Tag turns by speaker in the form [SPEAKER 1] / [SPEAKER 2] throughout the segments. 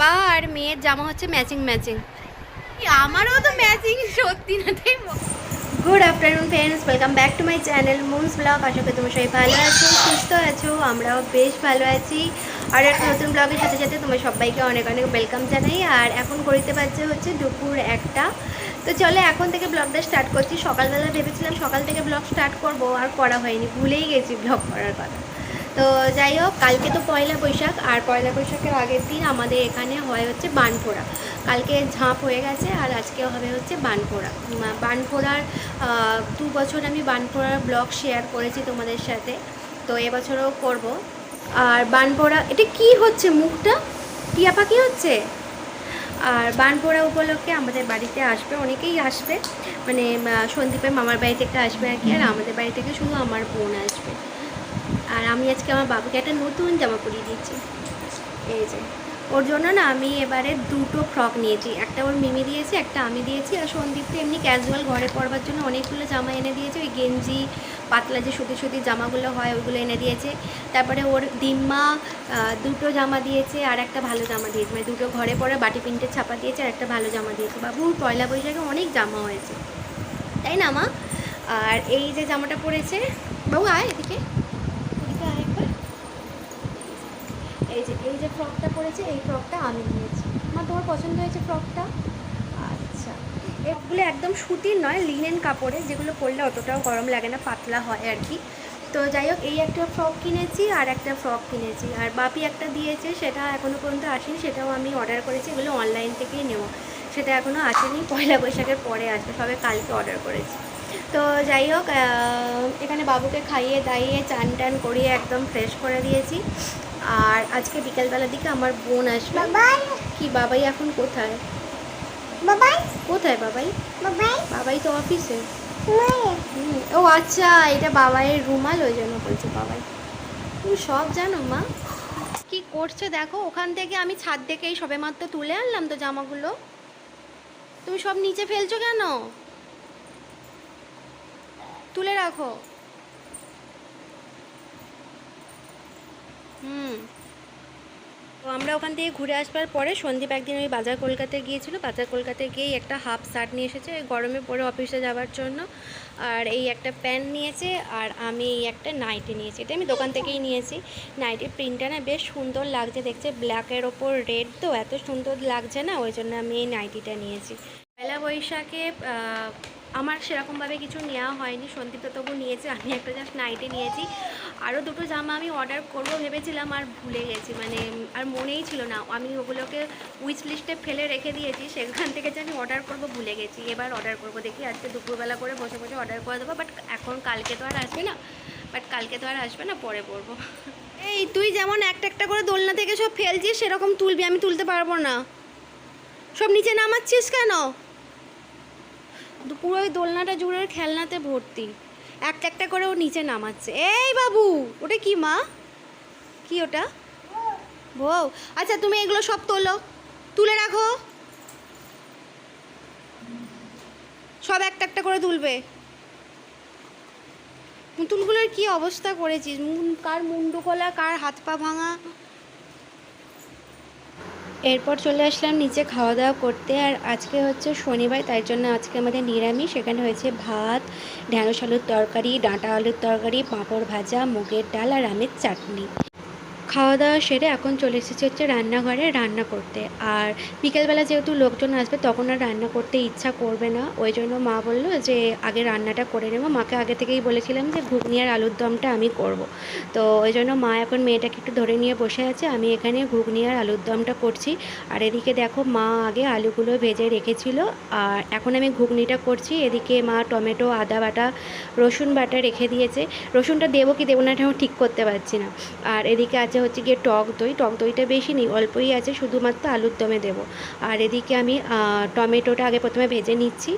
[SPEAKER 1] বা আর মেয়ের জামা হচ্ছে ম্যাচিং ম্যাচিং আমারও তো ম্যাচিং সত্যি না, তাই good afternoon friends welcome back to my channel moon's blog আশা করি তোমরা সবাই ভালো আছো, সুস্থ আছো, আমরাও বেশ ভালো আছি। আর একটা নতুন ব্লগের সাথে সাথে তোমার সবাইকে অনেক অনেক ওয়েলকাম জানাই। আর এখন করিতে পারছে হচ্ছে দুপুর একটা। তো চলো, এখন থেকে ব্লগটা স্টার্ট করছি। সকালবেলা ভেবেছিলাম সকাল থেকে ব্লগ স্টার্ট করব, আর করা হয়নি। ভুলেই গেছি ব্লগ করার কথা। তো যাই হোক কালকে তো পয়লা বৈশাখ আর পয়লা বৈশাখের আগের দিন আমাদের এখানে হয় হচ্ছে বানফোড়া। কালকে ঝাঁপ হয়ে গেছে আর আজকে হবে হচ্ছে বানফোড়ার আহ, দু বছর আমি বানফোড়ার ব্লগ শেয়ার করেছি তোমাদের সাথে তো এবছরও করব। আর বানফোড়া এটা কি হচ্ছে মুখটা? টিয়া পাখি হচ্ছে? আর বানপোড়া উপলক্ষে আমাদের বাড়িতে আসবে অনেকেই আসবে। মানে সন্দীপের মামার বাড়ি থেকে আসবে আর কি আর আমাদের বাড়ি থেকে শুধু আমার বোন আসবে। আর আমি আজকে আমার বাবুকে একটা নতুন জামা পরিয়ে দিচ্ছি। এই যে, ওর জন্য না আমি এবারে দুটো ফ্রক নিয়েছি। একটা ওর মিমি দিয়েছি, একটা আমি দিয়েছি। আর সন্দীপকে এমনি ক্যাজুয়াল ঘরে পরবার জন্য অনেকগুলো জামা এনে দিয়েছে। ওই গেঞ্জি, পাতলা যে সুতি সুতি জামাগুলো হয়, ওইগুলো এনে দিয়েছে। তারপরে ওর ডিম্মা দুটো জামা দিয়েছে আর একটা ভালো জামা দিয়েছে। মানে দুটো ঘরে পরে বাটি প্রিন্টের ছাপা দিয়েছে আর একটা ভালো জামা দিয়েছে। বাবুর পয়লা বৈশাখে অনেক জামা হয়েছে। তাই না, মা? আর এই যে জামাটা পরেছে, বাবু আয় এদিকে আয় একবার এই যে এই যে ফ্রকটা পরেছে, এই ফ্রকটা আমি নিয়েছি। মা, তোমার পছন্দ হয়েছে ফ্রকটা আচ্ছা। এগুলো একদম সুতির নয় লিনেন কাপড়ে, যেগুলো পরলে অতটাও গরম লাগে না, পাতলা হয় আর কি। তো যাই হোক, এই একটা ফ্রক কিনেছি আর একটা ফ্রক কিনেছি। আর বাপি একটা দিয়েছে, সেটা এখনও পর্যন্ত আসেনি, সেটাও আমি অর্ডার করেছি, এগুলো অনলাইন থেকেই নেওয়া সেটা এখনও আসেনি, পয়লা বৈশাখের পরে আসবে, সবে কালকে অর্ডার করেছি। তো যাই হোক এখানে বাবুকে খাইয়ে দাইয়ে চান টান করিয়ে একদম ফ্রেশ করে দিয়েছি। আর আজকে বিকালবেলার দিকে আমার বোন আসবে। কি বাবাই এখন কোথায়?
[SPEAKER 2] বাবাই।
[SPEAKER 1] কোথায় বাবাই?
[SPEAKER 2] বাবাই।
[SPEAKER 1] বাবাই তো অফিসে। ও আচ্ছা এটা বাবাইয়ের রুমাল ওই জন্য বলছে বাবাই। তুমি সব জানো মা। কি করছে দেখো ওখান থেকে আমি ছাদ থেকেই সবে মাত্র তুলে আনলাম তো জামাগুলো। তুমি সব নিচে ফেলছো কেন? তুলে রাখো। হুম। তো আমরা ওখান থেকে ঘুরে আসবার পরে সন্দীপ একদিন ওই বাজার কলকাতায় গিয়েছিল। বাজার কলকাতায় গিয়েই একটা হাফ শার্ট নিয়ে এসেছে। গরমে পরে অফিসে যাওয়ার জন্য। আর এই একটা প্যান্ট নিয়েছে আর আমি এই একটা নাইটি নিয়েছি। এটা আমি দোকান থেকেই নিয়েছি। নাইটির প্রিন্টটা না বেশ সুন্দর লাগছে দেখছে ব্ল্যাকের ওপর রেড তো, এত সুন্দর লাগছে না? ওই জন্য আমি এই নাইটিটা নিয়েছি। পয়লা বৈশাখে আমার সেরকমভাবে কিছু নেওয়া হয়নি। সন্দীপ তবু নিয়েছে, আমি একটা জাস্ট নাইটে নিয়েছি। আরও দুটো জামা আমি অর্ডার করব ভেবেছিলাম, আর ভুলে গেছি। মানে আর মনেই ছিল না। আমি ওগুলোকে উইচ লিস্টে ফেলে রেখে দিয়েছি, সেখান থেকে যে আমি অর্ডার করব ভুলে গেছি। এবার অর্ডার করব, দেখি আজকে দুপুরবেলা করে বসে বসে অর্ডার করে দেবো। বাট এখন কালকে তো আর আসবে না। বাট কালকে তো আর আসবে না, পরে করব এই, তুই যেমন একটা একটা করে দোলনা থেকে সব ফেলছিস, সেরকম তুলবি, আমি তুলতে পারব না। সব নিচে নামাচ্ছিস কেন? পুরো ওই দোলনাটা জুড়ে খেলনাতে ভর্তি। একটা একটা করে ও নিচে নামাচ্ছে। এই বাবু, ওটা কি মা? কি ওটা? বউ। আচ্ছা তুমি এগুলো সব তোলো। তুলে রাখো। সব একটা একটা করে তুলবে। পুতুলগুলোর কি অবস্থা করেছিস? কার মুন্ডু খোলা, কার হাত পা ভাঙা? এরপর চলে আসলাম নিচে খাওয়া দাওয়া করতে, আর আজকে হচ্ছে শনিবার, তাই জন্য আজকে আমাদের নিরামিষ। সেখানে হয়েছে ভাত, ঢ্যাঁড়স আলুর তরকারি, ডাঁটা আলুর তরকারি, পাঁপড় ভাজা, মুগের ডাল, আর আমের চাটনি। খাওয়া দাওয়া সেরে এখন চলে এসেছি হচ্ছে রান্নাঘরে রান্না করতে। আর বিকেলবেলা যেহেতু লোকজন আসবে, তখন আর রান্না করতে ইচ্ছা করবে না। ওই জন্য মা বলল যে, আগে রান্নাটা করে নেব। মাকে আগে থেকেই বলেছিলাম যে, ঘুগনি আর আলুর দমটা আমি করব। তো ওই জন্য মা এখন মেয়েটাকে একটু ধরে নিয়ে বসে আছে। আমি এখানে ঘুগনি আর আলুর দমটা করছি। আর এদিকে দেখো, মা আগে আলুগুলো ভেজে রেখেছিল। আর এখন আমি ঘুগনিটা করছি। এদিকে মা টমেটো, আদা বাটা, রসুন বাটা রেখে দিয়েছে। রসুনটা দেবো কি দেবো না ঠিক করতে পারছি না। আর এদিকে আছে হচ্ছে গিয়ে টক দই। টক দইটা বেশি নেই, অল্পই আছে, শুধুমাত্র আলুর দমে দেব। আর এদিকে আমি টমেটোটা আগে প্রথমে ভেজে নিচ্ছি।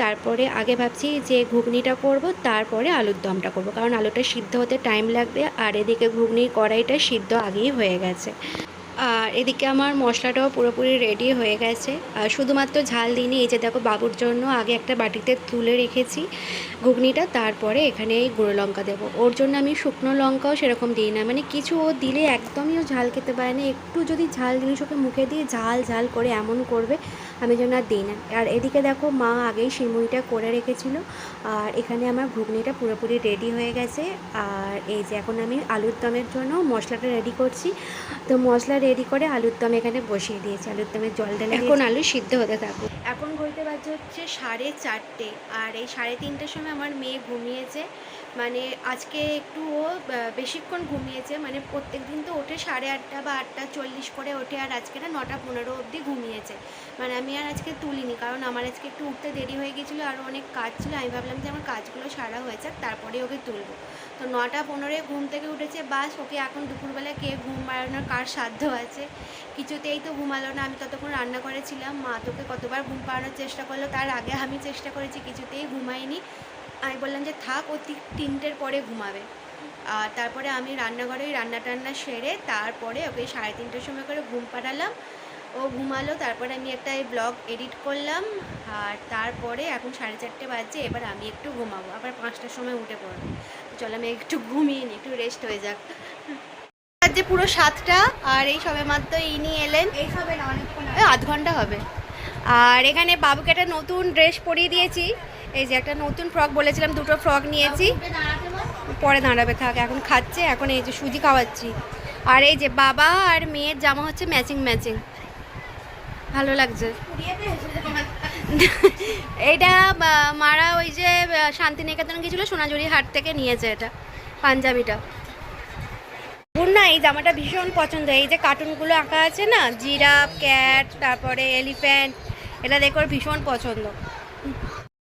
[SPEAKER 1] তারপরে আগে ভাবছি যে ঘুগনিটা করব, তারপরে আলুর দমটা করব। কারণ আলুটা সিদ্ধ হতে টাইম লাগবে, আর এদিকে ঘুগনির কড়াইটা সিদ্ধ আগেই হয়ে গেছে। আর এদিকে আমার মশলাটাও পুরোপুরি রেডি হয়ে গেছে। আর শুধুমাত্র ঝাল দিইনি, এই যে দেখো বাবুর জন্য আগে একটা বাটিতে তুলে রেখেছি ঘুগনিটা, তারপরে এখানে এই গুঁড়ো লঙ্কা দেবো। ওর জন্য আমি শুকনো লঙ্কাও সেরকম দিই না মানে কিছু ও দিলে একদমই ও ঝাল খেতে পারে না। একটু যদি ঝাল জিনিস ওকে মুখে দিয়ে ঝাল ঝাল করে এমন করবে আমি যেন আর দিই না আর এদিকে দেখো মা আগেই সিমুইটা করে রেখেছিল। আর এখানে আমার ঘুগনিটা পুরোপুরি রেডি হয়ে গেছে। আর এই যে এখন আমি আলুর দমের জন্য মশলাটা রেডি করছি। তো মশলা রেডি করে আলুর দম এখানে বসিয়ে দিয়েছি। আলুর দমের জল ঢেলে এখন আলু সিদ্ধ হতে থাকুক। এখন ঘুরতে বাজে হচ্ছে সাড়ে চারটে। আর এই সাড়ে তিনটের সময় আমার মেয়ে ঘুমিয়েছে। মানে আজকে একটু ও বেশিক্ষণ ঘুমিয়েছে। মানে প্রত্যেক দিন তো ওঠে সাড়ে আটটা বা আটটা চল্লিশ করে ওঠে আর আজকে না নটা পনেরো অবধি ঘুমিয়েছে। মানে আমি আর আজকে তুলিনি কারণ আমার আজকে একটু উঠতে দেরি হয়ে গেছিল আর অনেক কাজ ছিল। আমি ভাবলাম যে আমার কাজগুলো সারা হয়েছে তারপরে ওকে তুলবো। তো নটা পনেরোয় ঘুম থেকে উঠেছে, বাস ওকে এখন দুপুরবেলা কে ঘুম মারানোর কার সাধ্য আছে? কিছুতেই তো ঘুমালো না, আমি ততক্ষণ রান্না করেছিলাম মা তোকে কতবার ঘুম পাড়ানোর চেষ্টা করল তার আগে আমি চেষ্টা করেছি, কিছুতেই ঘুমাইনি। আমি বললাম যে থাক, ও তিনটের পরে ঘুমাবে। আর তারপরে আমি রান্নাঘরে রান্না টান্না সেরে তারপরে ওকে সাড়ে তিনটের সময় করে ঘুম পাড়ালাম। ও ঘুমালো তারপরে আমি একটা এই ব্লগ এডিট করলাম আর তারপরে এখন সাড়ে চারটে বাজছে এবার আমি একটু ঘুমাবো আবার পাঁচটার সময় উঠে পড়ব। চলো আমি একটু ঘুমিয়ে নিই একটু রেস্ট হয়ে যাক। যে পুরো সাতটা আর এই সবে মাত্র ইনি এলেন।
[SPEAKER 2] এই হবে না অনেকক্ষণ
[SPEAKER 1] আধ ঘণ্টা হবে। আর এখানে বাবুকে একটা নতুন ড্রেস পরিয়ে দিয়েছি। এই যে একটা নতুন ফ্রক বলেছিলাম দুটো ফ্রক নিয়েছি। পরে দাঁড়াবে থাক এখন খাচ্ছে এখন এই যে সুজি খাওয়াচ্ছি। আর এই যে বাবা আর মেয়ের জামা হচ্ছে ম্যাচিং ম্যাচিং ভালো লাগছে। এইটা মারা ওই যে শান্তিনিকেতন গেছিল, সোনাঝুরি হাট থেকে নিয়েছে এটা, পাঞ্জাবিটা। ওর না এই জামাটা ভীষণ পছন্দ। এই যে কার্টুনগুলো আঁকা আছে না, জিরাফ, ক্যাট, তারপরে এলিফ্যান্ট, এটা দেখে ভীষণ পছন্দ।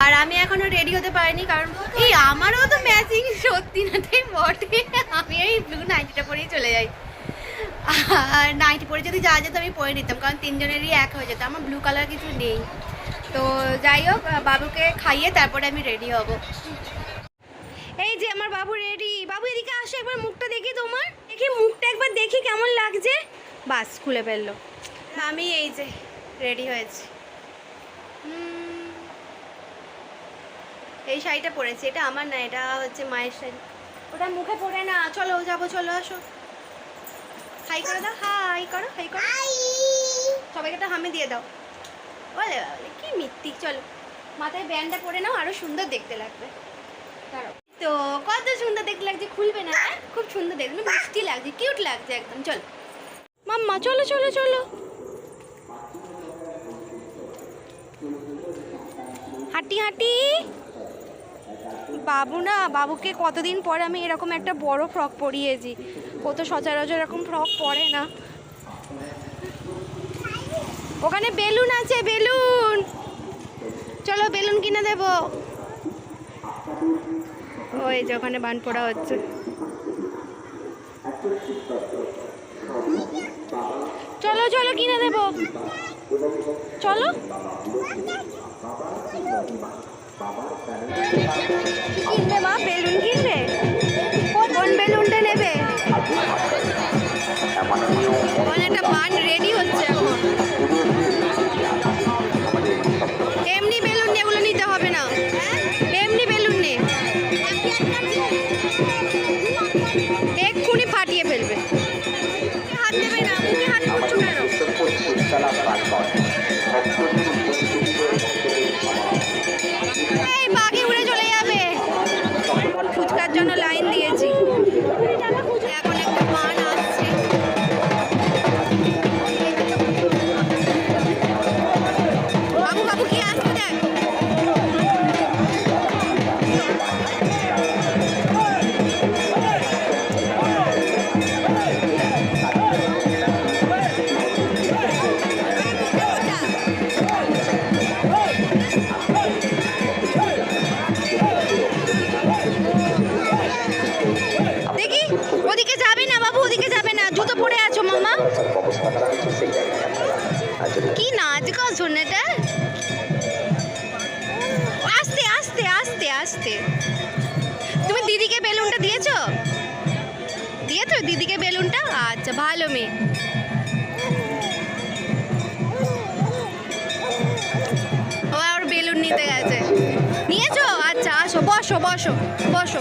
[SPEAKER 1] আর আমি এখনও রেডি হতে পারিনি, কারণ এই আমারও তো ম্যাচিং সত্যি না, তাই বটে। আমি এই ব্লু নাইটিটা পরেই চলে যাই। আর নাইটি পরে যদি যাওয়া যেত আমি পরে নিতাম, কারণ তিনজনেরই এক হয়ে যেত, আমার ব্লু কালার কিছু নেই। তো যাই হোক বাবুকে খাইয়ে তারপরে আমি রেডি হব। এই যে আমার বাবু রেডি বাবু, এদিকে আসো, একবার মুখটা দেখি তোমার। দেখি মুখটা একবার দেখি কেমন লাগছে। বাস, খুলে ফেলল। আমি এই যে রেডি হয়েছি। এই শাড়িটা পরেছি। এটা আমার না, এটা হচ্ছে মায়ের শাড়ি। ওটা মুখে পরে না। চলো, যাব, চলো, আসো। হাই করে দাও হাই করো হাই করো। সবাইকে একটা হামে দিয়ে দাও। বলে বলে কি মিথ্যিক চলো মাথায় ব্যান্ডটা পরে নাও আরও সুন্দর দেখতে লাগবে। তো কত সুন্দর দেখতে লাগছে খুলবে না হ্যাঁ? খুব সুন্দর দেখতে মিষ্টি লাগছে কিউট লাগছে একদম চলো। মাম্মা চলো চলো চলো। হাঁটি হাঁটি। বাবু না, বাবুকে কতদিন পরে আমি এরকম একটা বড় ফ্রক পরিয়েছি। ও তো সচরাচর এরকম ফ্রক পরে না। ওখানে বেলুন আছে, বেলুন। চলো বেলুন কিনে দেব। ওই যে ওখানে বান পোড়া হচ্ছে। চলো চলো কিনে দেব। চলো। Bapak. কি নাচ গো এটা আস্তে আস্তে আস্তে আস্তে। তুমি দিদিকে বেলুনটা দিয়েছ? দিয়েছ দিদিকে বেলুনটা? আচ্ছা ভালো মেয়ে। বেলুন নিতে গেছে। নিয়েছো? আচ্ছা আসো, বসো বসো বসো।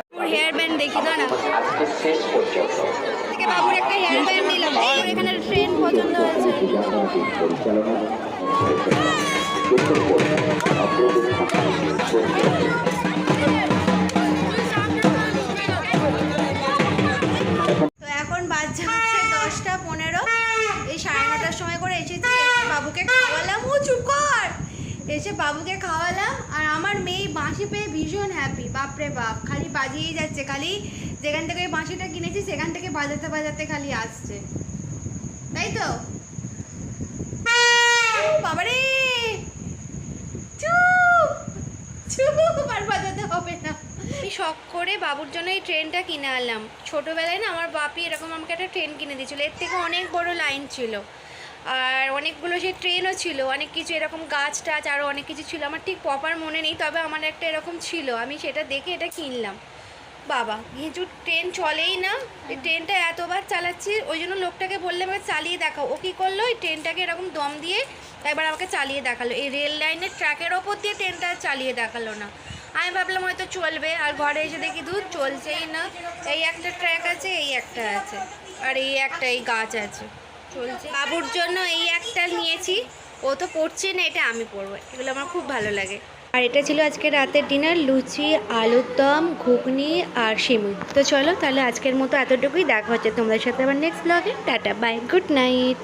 [SPEAKER 3] অগ্রগতি
[SPEAKER 1] তো এখন বাজছে দশটা পনেরো। এই সাড়ে নটার সময় করে এসেছি বাবুকে খাওয়ালাম। ও, চুপ কর! এসে বাবুকে খাওয়ালাম, আর আমার মেয়ে বাঁশি পেয়ে ভীষণ হ্যাপি বাপরে বাপ, খালি বাজিয়েই যাচ্ছে, খালি যেখান থেকে ওই বাঁশিটা কিনেছি, সেখান থেকে বাজাতে বাজাতে খালি আসছে। তাই তো? বাবারে! চুপ আর বাজাতে হবে না। আমি শখ করে বাবুর জন্য এই ট্রেনটা কিনে আনলাম। ছোটোবেলায় না আমার বাপি এরকম আমাকে একটা ট্রেন কিনে দিয়েছিল। এর থেকে অনেক বড় লাইন ছিল। আর অনেকগুলো সেই ট্রেনও ছিল। অনেক কিছু এরকম গাছ টাছ আরও অনেক কিছু ছিল। আমার ঠিক প্রপার মনে নেই, তবে আমার একটা এরকম ছিল। আমি সেটা দেখে এটা কিনলাম। বাবা কিছু ট্রেন চলেই না। ট্রেনটা এতবার চালাচ্ছি ওই জন্য লোকটাকে বললে আমাকে চালিয়ে দেখাও। ও কী করল ওই ট্রেনটাকে এরকম দম দিয়ে একবার আমাকে চালিয়ে দেখাল। এই রেল লাইনের ট্র্যাকের ওপর দিয়ে ট্রেনটা আর চালিয়ে দেখাল না। আমি ভাবলাম হয়তো চলবে আর ঘরে এসে দেখি দূর চলছেই না। এই একটা ট্র্যাক আছে এই একটা আছে আর এই একটা এই গাছ আছে। চলছে। বাবুর জন্য এই একটা নিয়েছি। ও তো পড়ছে না এটা আমি পড়ব। এগুলো আমার খুব ভালো লাগে। আর এটা ছিল আজকে রাতের ডিনার, লুচি, আলুর দম, ঘুগনি আর সিমুই। তো চলো তাহলে আজকের মতো এতটুকুই, দেখা হচ্ছে তোমাদের সাথে আবার নেক্সট ব্লগে টাটা বাই গুড নাইট